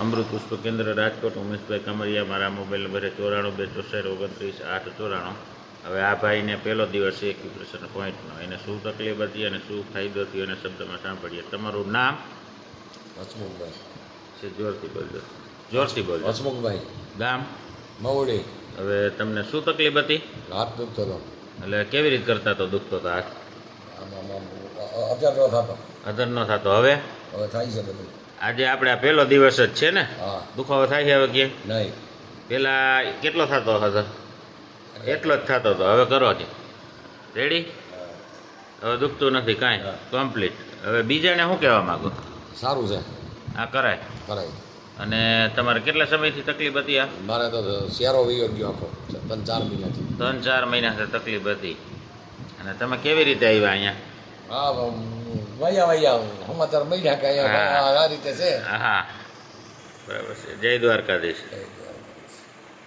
અમૃત પુષ્પ કેન્દ્ર રાજકોટ ઉમેશભાઈ કમરિયા મારા મોબાઈલ નંબર ચોરાણું બે ચોસઠ ઓગણત્રીસ આઠ ચોરાણું. હવે આ ભાઈને પહેલો દિવસ એક્યુપ્રેશર પોઈન્ટનો એને શું તકલીફ હતી અને શું ફાયદો થયો એને શબ્દમાં સાંભળીએ. તમારું નામ? હસમુખભાઈ. જોરથી બોલજો. જોરથી બોલજો. હસમુખભાઈ. ગામ? મવડી હવે તમને શું તકલીફ હતી? હાથ દુખતો હતો એટલે કેવી રીતે કરતા તો દુખતો હતો હાથ? આમ આમ આમ અ- અત્યારે ન થતો. અધર ન થતો. હવે? હવે થાય છે બધું. આજે આપણે પહેલો દિવસ જ છે ને? હા. દુખાવો થાય છે હવે ક્યાંય? નહીં. પેલા કેટલો થતો હતો એટલો જ થતો હતો. હવે કરો છે રેડી હવે દુખતું નથી કાંઈ. કમ્પ્લીટ હવે બીજાને શું કહેવા માગો? સારું છે. આ કરાય. કરાય. અને તમારે કેટલા સમયથી તકલીફ હતી આ? મારે તો શેરો વયો ગયો આખો. ત્રણ ચાર મહિનાથી. ત્રણ ચાર મહિનાથી તકલીફ હતી. અને તમે કેવી રીતે આવ્યા અહીંયા? હા વયા વયા સમાચાર મળ્યા કે આ રીતે છે? હા. બરાબર છે. જય દ્વારકાધીશ.